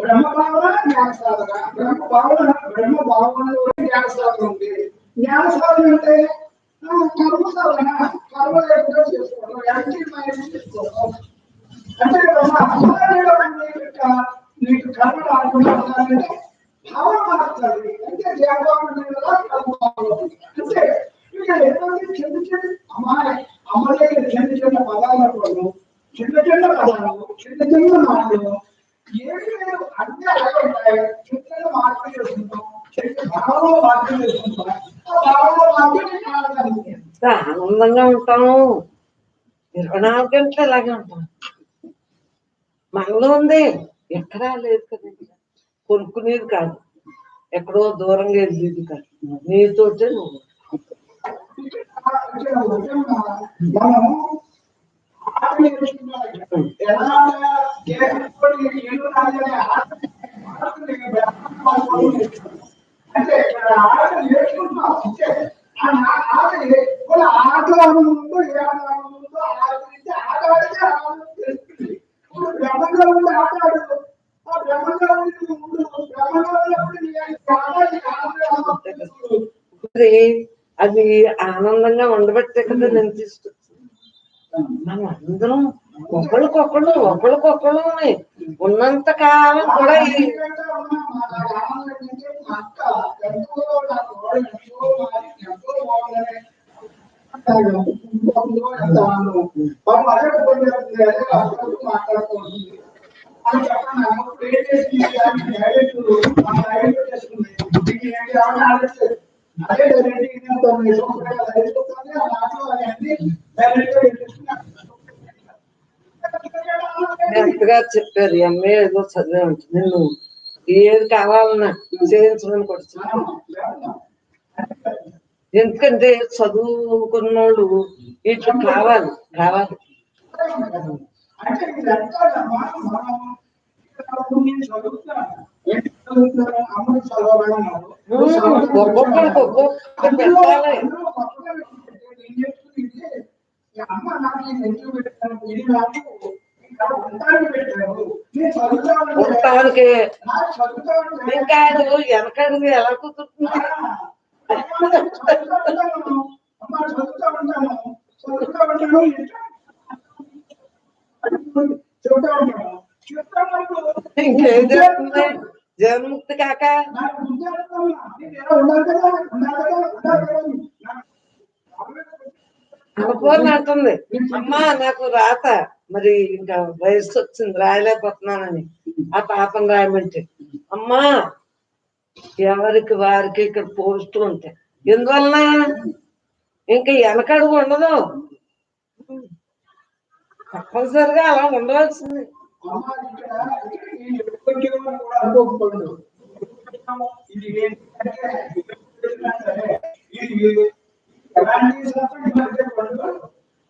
బ్రహ్మ భావన జ్ఞాన సాధన బ్రహ్మ భావన బ్రహ్మ భావనలో జ్ఞాన సాధన ఉంది. జ్ఞాన సాధన అంటే కర్మ సాధన కర్మ లేకుండా చేసుకోవడం యాక్టివ్ మైండ్ చేసుకోవడం అంటే బ్రహ్మ నీకు కర్మ రాకుండా ఉండాలంటే భావన మారుతుంది అంటే దేవభావన కర్మ అంటే ఇక ఎటువంటి చిన్న చిన్న అమ్మాయి అమ్మ దగ్గర చిన్న చిన్న పదాలను చిన్న చిన్న పదాలు చిన్న చిన్న మాటలు ఏమి లేదు అన్ని అలాగే ఉంటాయి. చిన్న చిన్న మార్పులు చేసుకుంటాం? చిన్న భావంలో మార్పులు చేసుకుంటాం. ఆ భావంలో మార్పులు కావాలి ఎంత ఆనందంగా ఉంటాము ఇరవై నాలుగు గంటలు అలాగే ఉంటాం. మనలో ఉంది. ఎక్కడా లేదు కదండి కొనుక్కునేది కాదు. ఎక్కడో దూరంగా వెళ్ళేది కాదు. నీతోటే నువ్వు మనం ఆట నేర్చుకున్నాం ఎలా కేవలం ఏడు రాజనే ఆట అంటే ఆట నేర్చుకుంటున్నాం అంటే ఆట కూడా ఆటలో ఏ ఆట నుంచి ఆట ఆడితే ఆనందం తెలుస్తుంది ఇప్పుడు బ్రహ్మంగా ఉండి ఆట ఆ బ్రహ్మంగా ఉండి బ్రహ్మంగా ఉన్నప్పుడు అది ఆనందంగా ఉండబట్టే కదా నేను తీసుకొచ్చింది మనం అందరం ఒకళ్ళకొకళ్ళు ఒకళ్ళకొకళ్ళు ఉన్నంత కాలం కూడా మెత్తగా చెప్పారు ఎంఏ ఏదో చదివే ఉంటుంది నేను ఏది కావాలన్నా చేయించమని కొడుతున్నాను ఎందుకంటే చదువుకున్నోళ్ళు ఇట్లా కావాలి కావాలి అంటే ఇదంతా మనం మనం ఇక్కడ నేను చదువుతాను ఒక్కొక్కరికి పెట్టాలి అమ్మ నాకు పెట్టాను ఇది నాకు ఎలా కుదురుతుంది చదువుతా ఉంటాను చదువుతా ఉంటాను చెబుతా చెప్తా ఉంటాను ఇంకేం చేస్తుంది జన్ముక్తి కాక నాకు అనుకోని అంటుంది అమ్మా నాకు రాత. మరి ఇంకా వయసు వచ్చింది రాయలేకపోతున్నానని. ఆ పాపం రాయమంటే అమ్మా ఎవరికి వారికి ఇక్కడ పోస్ట్ ఉంటాయి ఎందువలన? ఇంకా వెనకడుగు ఉండదు. తప్పనిసరిగా అలా ఉండవలసింది. అమ్మ ఇక్కడ ఈ ఉద్యోగం కూడా అనుకోకూడదు ఇది ఏంటంటే ఇది ఎలాంటి శాస్త్రం ఈ మధ్య పడదు.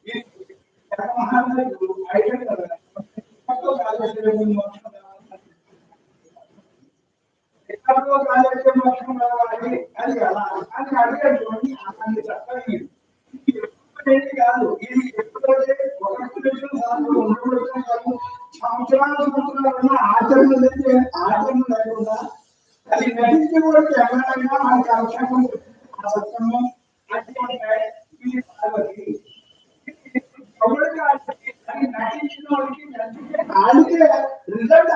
ఇది జగన్మోహన్ ఐడియా కదా ఎక్కడో కాళేశ్వరం మోక్షం రావాలి. ఎక్కడో కాళేశ్వరం మోక్షం రావాలి అది అలా అని అడిగేటువంటి అలాంటి చట్టం ఇది. కాదు. ఇది ఎప్పుడైతే కాదు సంవత్సరాలు ఉన్న ఆచరణ ఆచరణ లేకుండా అది ఎవరైనా ఆ సత్యము నటించిన నటించే రిజల్ట్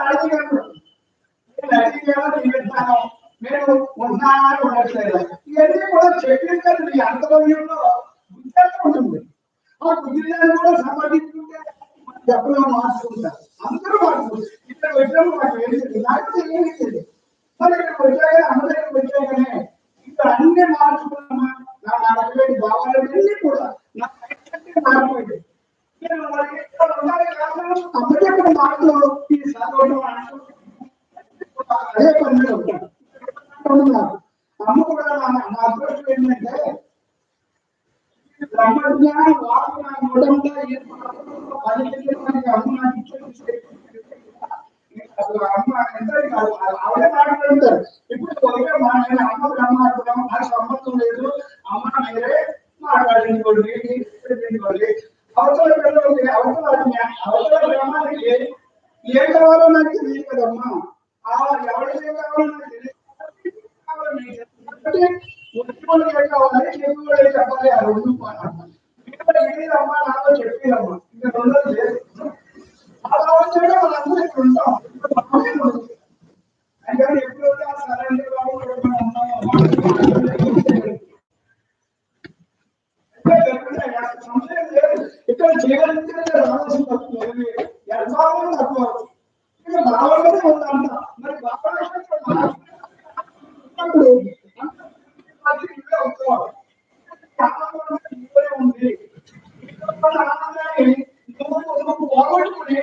నేను ఉన్నాను ఉండట్లేదు. ఇవన్నీ కూడా చెప్పిన మీ అంతర్యంలో ఉంటుంది ఆ బుద్ధిని కూడా సమర్థించుకుంటే చెప్పలో మార్చుకుంటారు అందరూ మార్చుకుంటారు ఇక్కడ వచ్చినప్పుడు మాకు వేసింది నాకు తెలియదు మరి ఇక్కడ వచ్చాక అమ్మ దగ్గర వచ్చాకనే ఇక్కడ అన్ని మార్చుకున్నామా నా నడవలేని భావాలన్నీ కూడా నా మైండ్ మారిపోయింది నేను మరి ఇక్కడ ఉండాలి కాదు అమ్మ దగ్గర మార్పులు ఈ చదవడం అదే పనిలో ఉంటాను ఉన్నారు. అమ్మ కూడా నా నా అదృష్టం ఏంటంటే ఆవిడే మాట్లాడతారు ఇప్పుడు ఒకటే మాట్లాడి అమ్మ బ్రహ్మాత్మ నాకు సంబంధం లేదు అమ్మ మీరే మాట్లాడించుకోండి మాట్లాడించుకోండి అవసర అవసర అవసర బ్రహ్మానికి ఏం కావాలో నాకు తెలియదు కదమ్మా ఆ ఎవరికి ఏం కావాలో నాకు తెలియదు. కావాలి మీకు ఎందుకంటే ముట్టుకోలు ఏం కావాలి చెప్పుకోలు ఏం చెప్పాలి ఆ రెండు మాట్లాడాలి. ఇక్కడ ఏదమ్మా నాతో చెప్పేదమ్మా ఇంకా రెండోది లేదు అలా వచ్చాడే మనందరూ ఇక్కడ ఉంటాం ఇక్కడ మనమే ఉంటాం. అంటే ఎప్పుడైతే ఆ సరైన బాబు ఇక్కడ మనం ఉన్నామో ఇక్కడ చేయగలిగితే రావాల్సిన తప్పు ఏమీ లేదు. యథార్థం తప్పు అవుతుంది. ఇక్కడ రావాలనే ఉందంట మరి బాబా అప్పుడు అది ఇవే అవుతారు. ఆనందం ఇవే ఉంది. ఇక్కడ ఆనందాన్ని నువ్వు నువ్వు పోగొట్టుకుని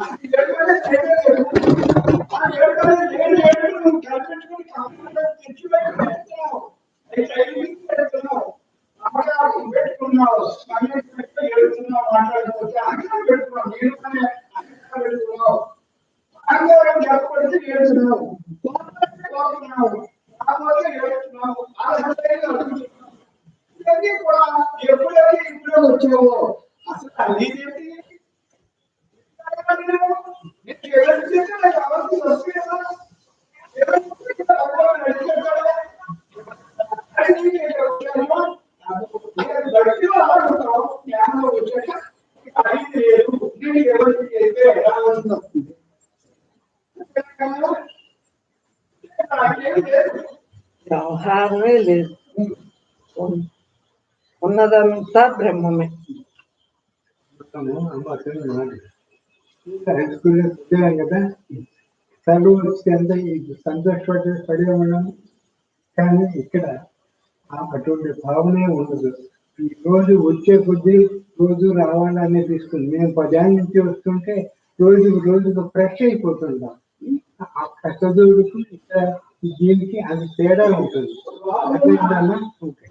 అది ఏడుకనే చేయలేదు. ఆ ఏడుకనే లేని ఏడుకని నువ్వు కల్పించుకుని కాకుండా తెచ్చిపెట్టుకుని వెళ్తున్నావు. అది టైమింగ్ పెడుతున్నావు. అమ్మగారు పెట్టుకున్నావు. సమయం పెట్టి ఏడుస్తున్నావు మాట్లాడకపోతే అక్కడ పెట్టుకున్నావు. నేను కానీ అక్కడ పెట్టుకున్నావు. ఆందోళన జరగబడితే ఏడుస్తున్నావు. కోపం కోరుతున్నావు. కాకపోతే ఏడుస్తున్నావు. ఆ సందర్భంగా అడుగుతున్నావు. ఇవన్నీ కూడా ఎప్పుడైతే ఇంట్లో వచ్చావో అసలు అన్ని ఏంటి నీకు ఎవరు చేస్తే నాకు అవసరం వస్తే కదా ఎవరు చేస్తే భగవాన్ నడిచేస్తాడా? అది నీకు ఎక్కడ వచ్చామో, నేను గట్టిగా ఆడుతావు, జ్ఞానం వచ్చాక అది లేదు నేను ఎవరికి ఎలా ఉంటుంది వ్యవహారమే లేదు. ఉన్నదంతా బ్రహ్మమే. కదా చదువు వచ్చి ఎంత సంతోషపడి పడి కానీ ఇక్కడ ఆ అటువంటి భావనే ఉండదు. ఈ రోజు వచ్చే కొద్దీ రోజు రావాలని తీసుకుంది మేము పదేళ్ళ నుంచి వస్తుంటే రోజు రోజుకు ఫ్రెష్ అయిపోతుంటాం ఆ కష్టదోడుకు ఇక్కడ దీనికి అది తేడా ఉంటుంది అదేంటన్నా ఓకే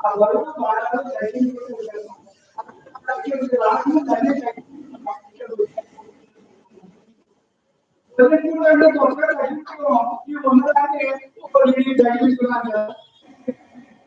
ఆ వరకు బాగా తగ్గించుకుంటారు. అక్కడికి రాకుండా దాన్ని తగ్గించుకుంటారు. తగ్గించుకుంటే తొందరగా తగ్గించుకోం. ఈ ఉన్నదాన్ని ఒక ఇల్లు తగ్గించుకున్నాం కదా.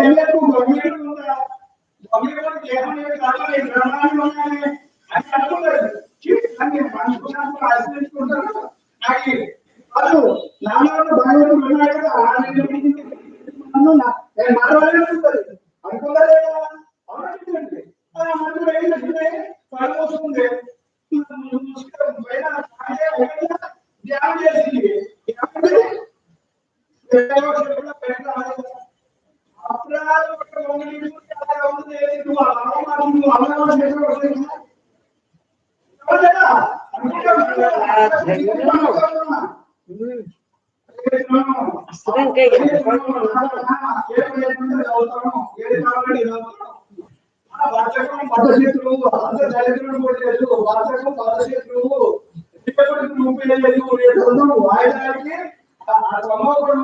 ఎల్లకు గమ్యం ఉందా గమ్యం దేవుని కావాలి ఉన్నాయి అని అనుకోలేదు ఆశ్రయించుకుంటారు కదా మారవాలని ఉంటుంది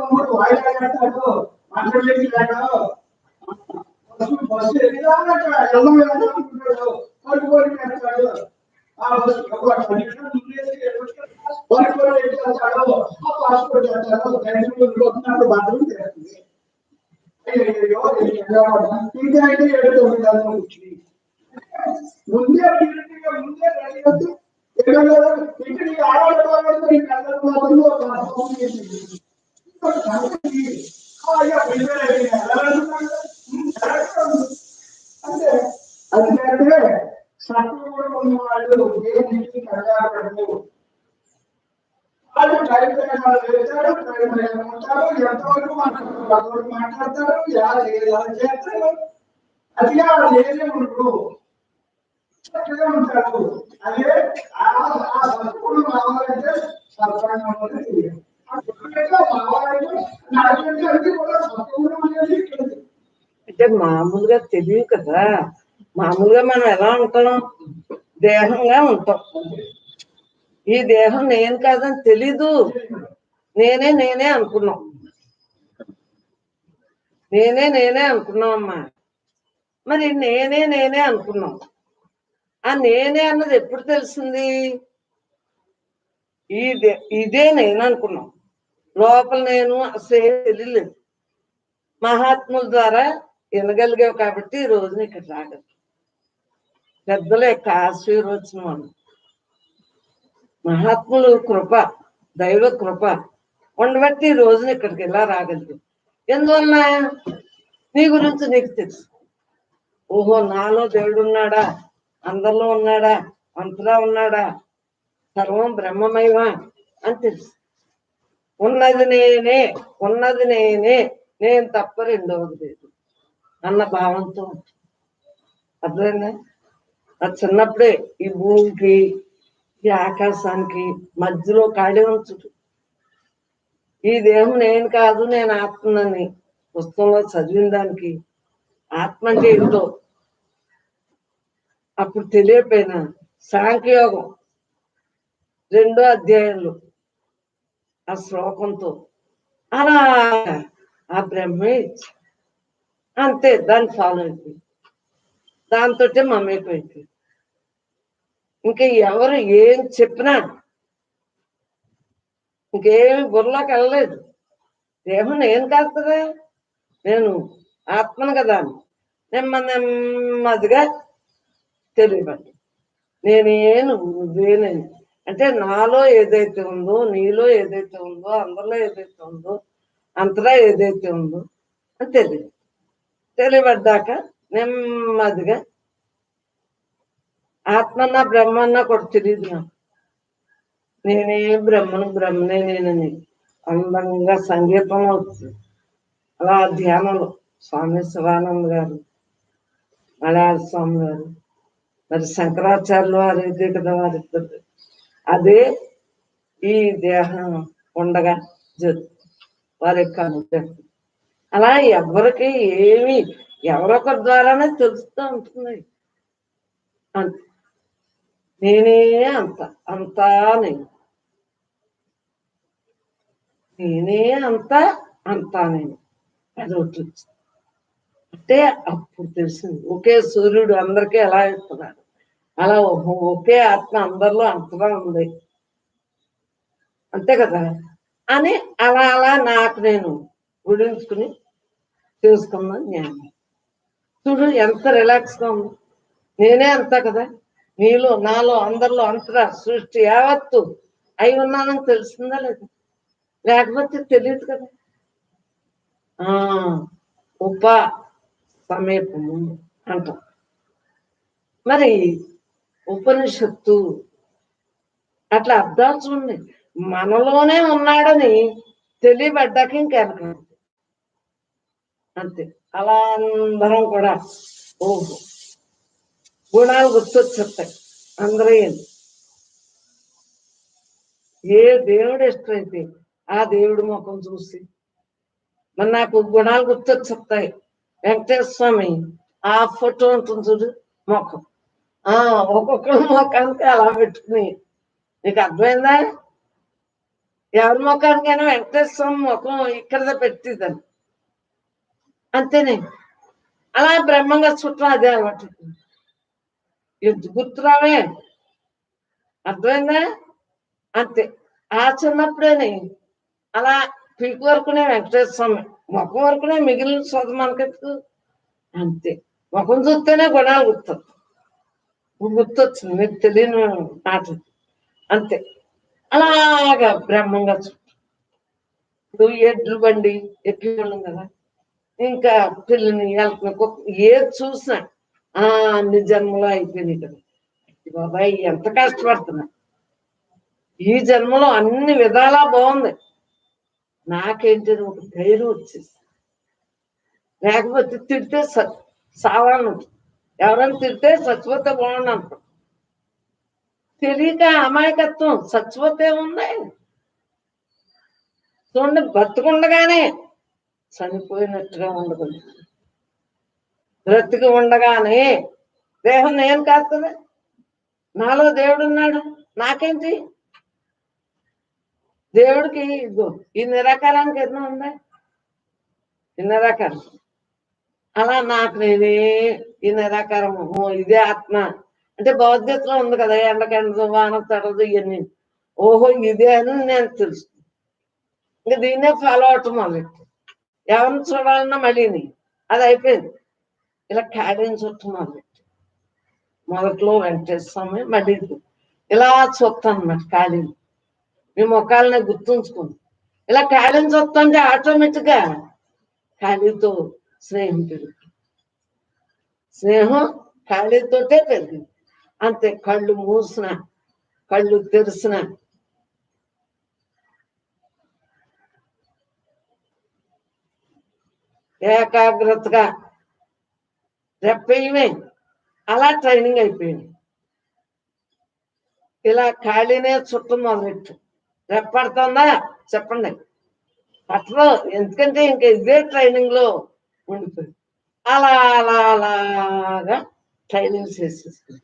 మూడు వాయిదా కట్టాడు మంత్రం చేసి లేక బస్సు ఎదిగాక ఎల్లం అనుకుంటాడు కోరి కోరి కట్టాడు ఆ బస్సు ఒక నిమిషం ముందేసి కోరి కోరి ఎట్టాడు ఆ పాస్పోర్ట్ అంటాడు దళితులు కొట్టినప్పుడు బాత్రూమ్ చేస్తుంది అయ్యో ఇంకా అయితే ఏడు తొమ్మిది వందలు వచ్చింది ముందే అడిగినట్టుగా ముందే అడిగద్దు ఇక్కడ ఈ ఆడవాళ్ళ వాళ్ళు ఈ కళ్ళ మాత్రం ఒక అనుభవం ఉన్న వాళ్ళు దేనికి కంగారు వాళ్ళు ఉంటారు ఎంతవరకు మాట్లాడతారు మాట్లాడతారు ఎలా చేస్తారు వాళ్ళు ఏదే ఉండరు చక్కగా ఉంటారు అదే ఆ ఆ రావాలంటే తెలియదు. అంటే మామూలుగా తెలియదు కదా. మామూలుగా మనం ఎలా ఉంటాం? దేహంగా ఉంటాం. ఈ దేహం నేను కాదని తెలీదు. నేనే నేనే అనుకున్నాం. నేనే నేనే అనుకున్నాం అమ్మా. మరి నేనే నేనే అనుకున్నాం. ఆ నేనే అన్నది ఎప్పుడు తెలిసింది? ఇదే ఇదే నేను అనుకున్నాం. లోపల నేను అసలు తెలియలేదు. మహాత్ముల ద్వారా వినగలిగావు కాబట్టి ఈ రోజున ఇక్కడ రాగలి పెద్దల యొక్క ఆశీర్వచనం మహాత్ములు కృప దైవ కృప ఉండబట్టి ఈ రోజున ఇక్కడికి ఎలా రాగలిగావు ఎందువల్ల? నీ గురించి నీకు తెలుసు. ఓహో నాలో దేవుడు ఉన్నాడా? అందరిలో ఉన్నాడా? అంతలా ఉన్నాడా? సర్వం బ్రహ్మమయమా? అని తెలుసు. ఉన్నది నేనే ఉన్నది నేనే నేను తప్ప రెండవది లేదు. అన్న భావంతో అర్థమైందా? అది చిన్నప్పుడే ఈ భూమికి ఈ ఆకాశానికి మధ్యలో ఖాళీ ఉంచుడు ఈ దేహం నేను కాదు నేను ఆత్మనని పుస్తకంలో చదివిన దానికి ఆత్మ అంటే ఏంటో అప్పుడు తెలియపోయినా సాంఖ్యయోగం రెండో అధ్యాయంలో ఆ శ్లోకంతో. అలా ఆ బ్రహ్మే ఇచ్చి అంతే దాన్ని ఫాలో అయిపోయింది. దాంతో మమ్మీపోయింది ఇంకా ఎవరు ఏం చెప్పినా ఇంకేమి బుర్రలోకి వెళ్ళలేదు. దేహం నేను కాదు కదా నేను ఆత్మను కదా నెమ్మ నెమ్మదిగా తెలియబడి నేనేను నువ్వేనండి అంటే నాలో ఏదైతే ఉందో నీలో ఏదైతే ఉందో అందరిలో ఏదైతే ఉందో అంతలా ఏదైతే ఉందో అని తెలియదు. తెలియబడ్డాక నెమ్మదిగా ఆత్మన్న బ్రహ్మన్న కూడా తెలియదు నాకు. నేనే బ్రహ్మను బ్రహ్మనే నేనని అందంగా సంగీతం అవుతుంది. అలా ధ్యానంలో స్వామి శివానంద్ గారు మలయాళ స్వామి గారు మరి శంకరాచార్యులు వారు అయితే కదా వారిద్దరు. అదే ఈ దేహం ఉండగా వారి యొక్క అనుగ్రహం. అలా ఎవరికి ఏమి ఎవరొకరి ద్వారానే తెలుస్తూ ఉంటుంది. అంత. నేనే అంత అంతా నేను. నేనే అంత అంతా నేను. అది ఒకటి. అంటే అప్పుడు తెలిసింది. ఒకే సూర్యుడు అందరికీ ఎలా ఇస్తున్నాడు? అలా ఒకే ఆత్మ అందరిలో అంతగా ఉంది. అంతే కదా? అని అలా అలా నాకు నేను గుడించుకుని చేసుకున్న జ్ఞానం. చూడు ఎంత రిలాక్స్గా ఉంది. నేనే అంతా కదా? నీలో నాలో అందరిలో అంతరా సృష్టి యావత్తు అయి ఉన్నానని తెలుస్తుందా లేదు? లేకపోతే తెలియదు కదా? ఆ ఉప సమీపము అంటాం. మరి ఉపనిషత్తు. అట్లా అర్థాలు చూడండి. మనలోనే ఉన్నాడని తెలియబడ్డాక ఇంకెనక అంతే. అలా అందరం కూడా ఓహో. గుణాలు గుర్తొచ్చేస్తాయి అందరూ ఏ దేవుడు ఇష్టమైతే ఆ దేవుడి ముఖం చూసి. మరి నాకు గుణాలు గుర్తొచ్చేస్తాయి. వెంకటేశ్వర స్వామి ఆ ఫోటో ఉంటుంది చూడు ముఖం. ఆ ఒక్కొక్కరి ముఖానికి అలా పెట్టుకుని. నీకు అర్థమైందా? ఎవరి ముఖానికైనా వెంకటేశ్వర స్వామి ముఖం ఇక్కడ పెట్టిదని అంతేనే? అలా బ్రహ్మంగా చుట్టం అదే అలవాటు. ఎద్దు గుర్తురావే అర్థమైందా? అంతే. ఆ చిన్నప్పుడేనే అలా పీక్ వరకునే వెంకటేశ్వర స్వామి ముఖం వరకునే మిగిలిన సొంత మనకెత్తు అంతే. ముఖం చూస్తేనే గుణాలు గుర్తు గుర్తొచ్చింది మీకు తెలియని అంతే. అలాగా బ్రహ్మంగా చుట్టూ ఇప్పుడు ఎడ్లు బండి ఎక్కి కదా. ఇంకా పిల్లని వెళ్తున్నా ఏది చూసినా ఆ అన్ని జన్మలో అయిపోయింది కదా. బాబాయ్ ఎంత కష్టపడుతున్నా. ఈ జన్మలో అన్ని విధాలా బాగుంది. నాకేంటి ఒక ధైర్యం వచ్చేసి లేకపోతే తిడితే స- సావాలను ఎవరైనా తిడితే చచ్చిపోతే బాగుండు అనుకో తెలియక అమాయకత్వం చచ్చిపోతే ఉన్నాయి చూడండి బతుకుండగానే చనిపోయినట్టుగా ఉండదు. బ్రతికి ఉండగానే దేహం నేను కాదు కదా. నాలో దేవుడు ఉన్నాడు. నాకేంటి? దేవుడికి ఈ నిరాకారానికి ఎన్నో ఉన్నాయి. ఈ నిరాకారం అలా నాకు నేనే ఈ నిరాకారం ఓ ఇదే ఆత్మ. అంటే భగవద్గీతలో ఉంది కదా ఎండకెండదు వాన తడదు ఇవన్నీ ఓహో ఇదే అని నేను తెలుసు. ఇంకా దీన్నే ఫాలో అవటం మొదలెట్టు ఎవరిని చూడాలన్నా మళ్ళీని అది అయిపోయింది. ఇలా ఖాళీని చుట్టం మొదలెట్టు మొదట్లో వెంకటేశ్వర స్వామి మళ్ళీ ఇలా చూస్తాను అన్నమాట ఖాళీని. మీ ముఖాలని గుర్తుంచుకుంది ఇలా ఖాళీని చూస్తుంటే ఆటోమేటిక్గా ఖాళీతో స్నేహం పెరుగుతుంది స్నేహం ఖాళీతోటే పెరిగింది. అంతే కళ్ళు మూసిన కళ్ళు తెరిసిన. ఏకాగ్రతగా రెప్పేయమే. అలా ట్రైనింగ్ అయిపోయింది. ఇలా ఖాళీనే చుట్టూ మొదలెట్టు. రెప్పడుతుందా? చెప్పండి. అట్లా ఎందుకంటే ఇంకా ఇదే ట్రైనింగ్లో ఉండిపోయింది అలా అలా అలాగా ట్రైనింగ్ చేసేసుకుంది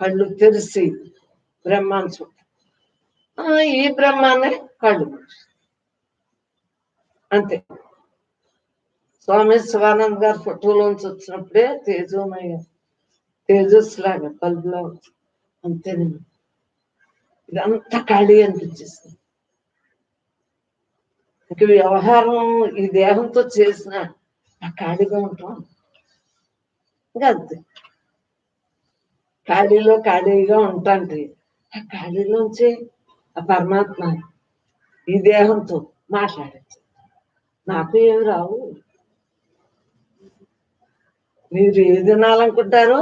కళ్ళు తెరిసి బ్రహ్మాన్ని చూడ ఈ బ్రహ్మాన్ని కళ్ళు అంతే. స్వామి శివానంద్ గారి ఫోటోలోంచి వచ్చినప్పుడే తేజోమయ తేజస్ లాగా బల్బులా అంతే ఇదంతా ఖాళీ అనిపించేస్తుంది ఇంక వ్యవహారం ఈ దేహంతో చేసిన ఖాళీగా ఉంటాం. ఇంకా అంతే. ఖాళీలో ఖాళీగా ఉంటాంటే ఆ ఖాళీలోంచి ఆ పరమాత్మ ఈ దేహంతో మాట్లాడచ్చు. నాకు ఏమి రావు. మీరు ఏది వినాలనుకుంటారో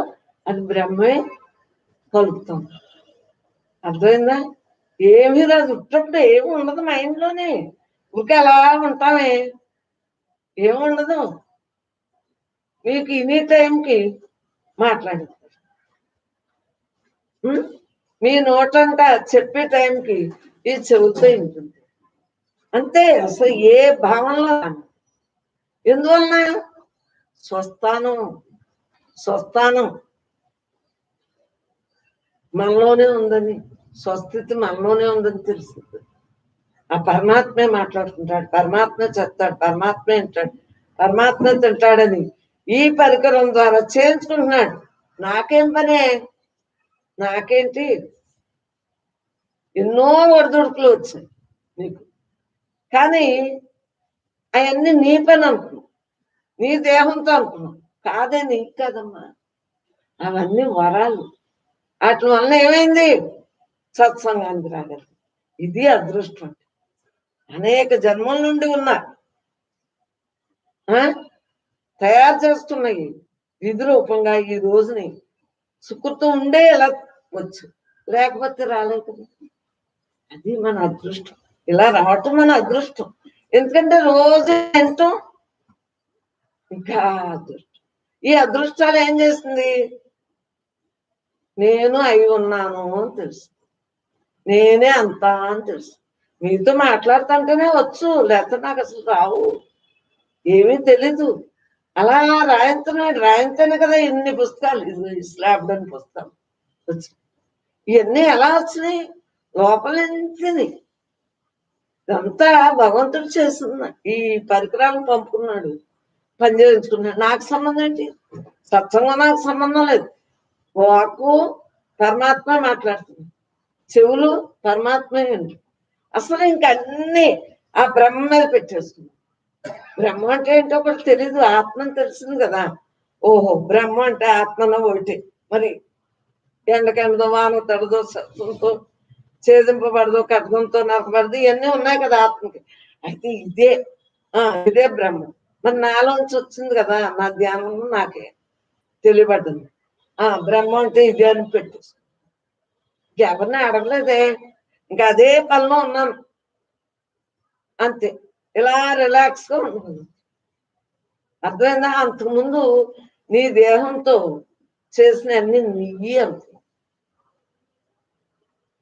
అది బ్రహ్మే కలుపుతాం. అర్థమైందా? ఏమీ రాదు. ఉట్టప్పుడు ఏమి ఉండదు మైండ్లోనే ఊరికే అలా ఉంటామే. ఏముండదు మీకు ఇన్ని టైంకి మాట్లాడతారు మీ నోటంతా చెప్పే టైంకి ఇది చెబుతూ ఉంటుంది అంతే అసలు ఏ భావనలో ఎందువల్ల ఎందువలన స్వస్థానం స్వస్థానం. మనలోనే ఉందని స్వస్థితి మనలోనే ఉందని తెలుస్తుంది. ఆ పరమాత్మే మాట్లాడుతుంటాడు పరమాత్మ చెప్తాడు పరమాత్మే వింటాడు పరమాత్మ తింటాడని ఈ పరికరం ద్వారా చేయించుకుంటున్నాడు నాకేం పనే? నాకేంటి? ఎన్నో ఒడిదుడుకులు వచ్చాయి నీకు. కానీ అవన్నీ నీ పని అనుకున్నావు. నీ దేహంతో అనుకున్నావు. కాదే నీకు కాదమ్మా. అవన్నీ వరాలు. వాటి వల్ల ఏమైంది? సత్సంగానికి రాగలరు ఇది అదృష్టం. అనేక జన్మల నుండి ఉన్నారు ఆ? తయారు చేస్తున్నాయి. విధి రూపంగా ఈ రోజుని సుకృతం ఉండే ఇలా వచ్చు? లేకపోతే రాలేదు. అది మన అదృష్టం. ఇలా రావటం మన అదృష్టం. ఎందుకంటే రోజు ఎంతో ఇంకా అదృష్టం. ఈ అదృష్టాలు ఏం చేస్తుంది? నేను అయి ఉన్నాను అని తెలుసు. నేనే అంతా అని తెలుసు. మీతో మాట్లాడుతుంటేనే వచ్చు లేకపోతే నాకు అసలు రావు. ఏమీ తెలీదు. అలా రాయంతున్నాడు రాయంతనే కదా ఇన్ని పుస్తకాలు ఇది అని పుస్తకం ఇవన్నీ ఎలా వచ్చినాయి? లోపల నుంచి ఇదంతా భగవంతుడు చేస్తున్నా ఈ పరికరాలను పంపుకున్నాడు పని చేయించుకున్నాడు. నాకు సంబంధం ఏంటి? సత్సంగం నాకు సంబంధం లేదు. వాకు పరమాత్మ మాట్లాడుతుంది. చెవులు పరమాత్మే అసలు ఇంక అన్ని ఆ బ్రహ్మ మీద పెట్టేసుకున్నాం బ్రహ్మ అంటే ఏంటో ఒకటి తెలీదు ఆత్మని తెలిసింది కదా. ఓహో బ్రహ్మ అంటే ఆత్మలో ఒకటి. మరి ఎండకెండదో వాన తడదో సత్వంతో ఛేదింపబడదు కట్నంతో నరకబడదు ఇవన్నీ ఉన్నాయి కదా ఆత్మకి. అయితే ఇదే ఆ ఇదే బ్రహ్మ. మరి నాలోంచి వచ్చింది కదా నా ధ్యానంలో నాకే తెలియబడ్డది ఆ బ్రహ్మ అంటే ఇదే అని పెట్టు. ఎవరిని అడగలేదే ఇంకా అదే పనిలో ఉన్నాను. అంతే. ఇలా రిలాక్స్గా ఉంటుంది అర్థమైందా? అంతకుముందు నీ దేహంతో చేసిన అన్ని నీయి అనుకో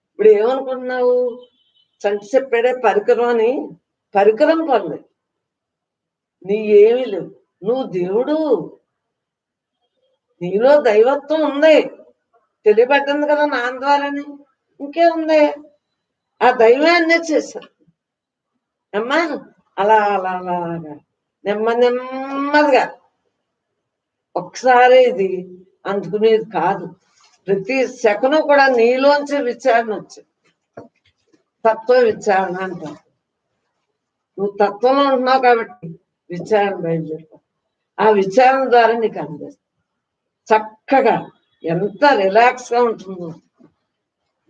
ఇప్పుడు ఏమనుకుంటున్నావు? చంటి చెప్పాడే పరికరం అని పరికరం పర్లేదు నీ ఏమీ లేవు. నువ్వు దేవుడు. నీలో దైవత్వం ఉంది. తెలియబట్టింది కదా నాన్న ద్వారాని ఇంకే ఉంది ఆ దైవాన్నే చేశారు అమ్మా అలా అలా అలా అలాగా నెమ్మది నెమ్మదిగా. ఒకసారి ఇది అందుకునేది కాదు. ప్రతి సెకను కూడా నీలోంచి విచారణ వచ్చింది. తత్వ విచారణ అంటారు నువ్వు తత్వంలో ఉంటున్నావు కాబట్టి విచారణ బయలుదేరుతావు. ఆ విచారణ ద్వారా నీకు అందిస్తుంది చక్కగా ఎంత రిలాక్స్గా ఉంటుందో.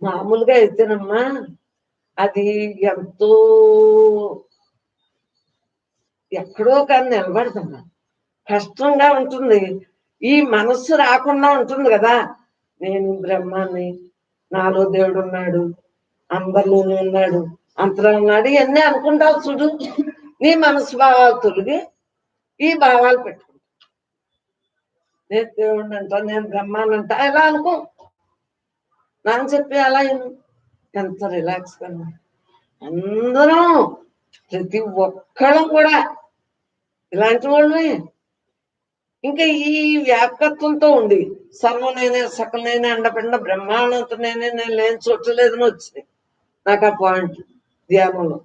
మామూలుగా అయితేనమ్మా అది ఎంతో ఎక్కడో కానీ నిలబడదమ్మా. కష్టంగా ఉంటుంది. ఈ మనస్సు రాకుండా ఉంటుంది కదా. నేను బ్రహ్మాన్ని నాలో దేవుడు ఉన్నాడు అందరిలోనే ఉన్నాడు అంతలో ఉన్నాడు ఇవన్నీ అనుకుంటావు చూడు. నీ మనసు భావాలు తొలగి ఈ భావాలు పెట్టుకుంటా నేను దేవుడిని అంటా నేను బ్రహ్మాన్ని అంటా ఇలా అనుకో. నాకు చెప్పి అలా ఎంత రిలాక్స్గా అందరం ప్రతి ఒక్కళ్ళం కూడా ఇలాంటి వాళ్ళే ఇంకా ఈ వ్యాపకత్వంతో ఉండి సర్వం నేనే సకల నేనే అండపిండ బ్రహ్మాండంతో నేనే నేను లేని చూడలేదని వచ్చింది నాకు ఆ పాయింట్ ధ్యానంలో.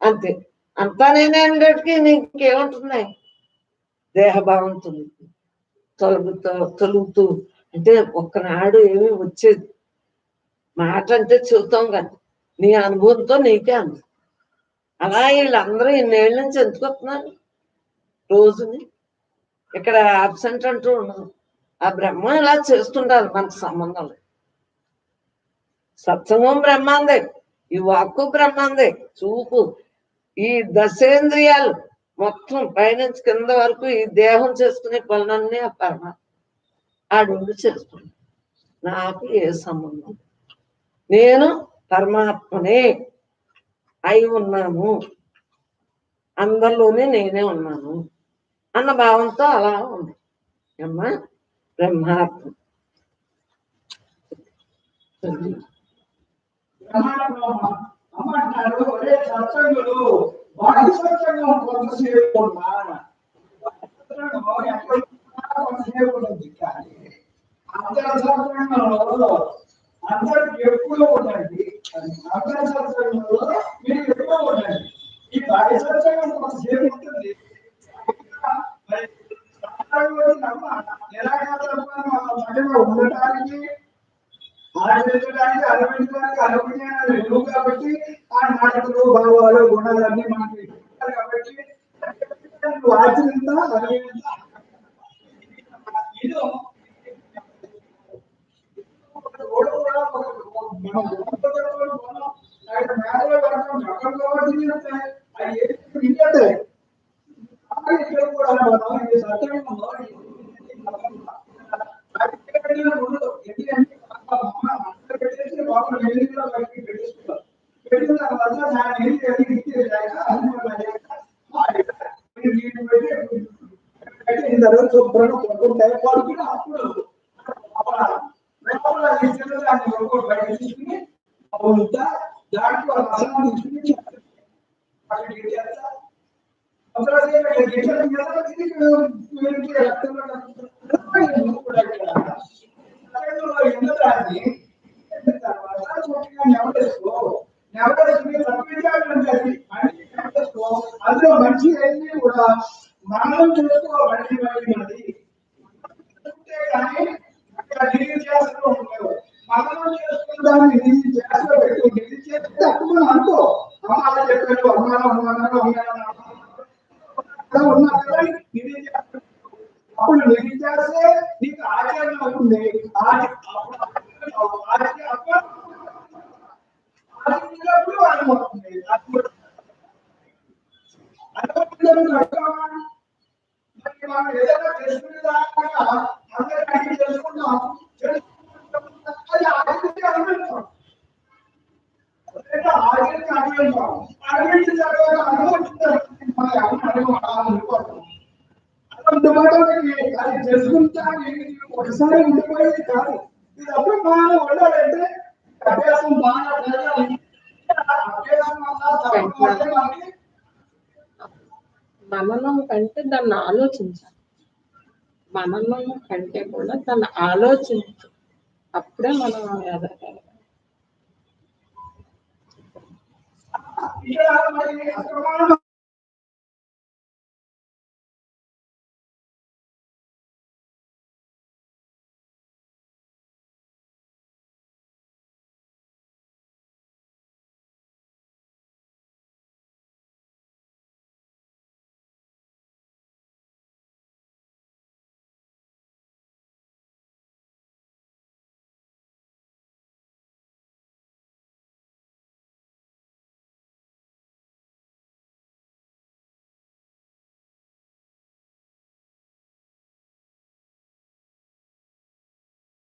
అంతే. అంతా నేనే ఉండేటికి నీకేముంటున్నాయి దేహభావం తొలుగుతూ తొలుగుతూ తొలుగుతూ అంటే ఒక్కనాడు ఏమీ వచ్చేది. మాట అంటే చెబుతాం కదా నీ అనుభవంతో నీకే అంది. అలా వీళ్ళందరూ ఇన్నేళ్ళ నుంచి ఎందుకు వస్తున్నారు? రోజుని ఇక్కడ అబ్సెంట్ అంటూ ఉండదు. ఆ బ్రహ్మ ఇలా చేస్తుండాలి మనకు సంబంధం లేదు. సత్సంగం బ్రహ్మాందే ఈ వాక్కు బ్రహ్మాందే చూపు. ఈ దశేంద్రియాలు మొత్తం పైనుంచి కింద వరకు ఈ దేహం చేసుకునే పనులన్నీ ఆ పరమాత్మ ఆడు చేస్తుంది. నాకు ఏ సంబంధం నేను పరమాత్మనే అయి ఉన్నాను. అందరిలోనే నేనే ఉన్నాను. అన్న భావంతో అలా ఉంది. అమ్మ బ్రహ్మాత్మ. అమ్మ ఒరే సత్సంగులు వాడి సత్సంగం కొంతసేపు కొంతసేపు కానీ అందరి సత్సంగంలో అందరికి ఎప్పుడూ ఉండండి అందరి సత్సంగంలో మీరు ఎప్పుడూ ఉండండి ఈ వాడి సత్సంగం కొంతసేపు ఉంటుంది. ఉండటానికి ఆచరించడానికి అనుభవించడానికి అనుభవించడానికి రెండు కాబట్టి ఆ నాటకులు భావాలు గుణాలన్నీ మనకి శుభ్రంగా కొట్టుకుంటాయి పడుకుని అప్పుడు దాంట్లో రసం తీసుకుని అక్కడికి చేస్తా అందులో మంచి అయింది కూడా మనం చేసుకోవాలి మంచి మంది కానీ చేస్తూ ఉంటారు మనం చేసుకున్న దాన్ని డిగ్రీ చేస్తూ పెట్టు డిగ్రీ చేస్తే అప్పుడు మనం అనుకో చెప్పారు కదా అప్పుడు చేస్తే నీకు ఆచరణ అవుతుంది ఆచ- అప్పుడు ఆచ- అప్పుడు ఆచరించినప్పుడు అనుభవస్తుంది అప్పుడు అనుభవించినప్పుడు అర్థమా? మరి మనం ఏదైనా తెలుసుకునేదాకా అందరికీ అడిగి తెలుసుకుందాం. తెలుసుకున్నప్పుడు అది ఆచరించి అనుభవిస్తాం. లేదా ఆచరించి అనుభవిస్తాం. అనుభవించిన తర్వాత అనుభవించిన తర్వాత మన ఎవరిని అడగం, అలా అనుకోవడం. అలా ఉండిపోవడానికి అది తెలుసుకుంటానికి ఒకసారి ఉండిపోయేది కాదు ఇది అప్పుడు బాగా ఉండాలంటే అభ్యాసం బాగా జరగాలి అభ్యాసం వల్ల తప్ప వల్ల మనకి మననం కంటే దాన్ని ఆలోచించాలి. మననం కంటే కూడా తను ఆలోచించు. అప్పుడే మనం ఎదగలం ఇక్కడ మరి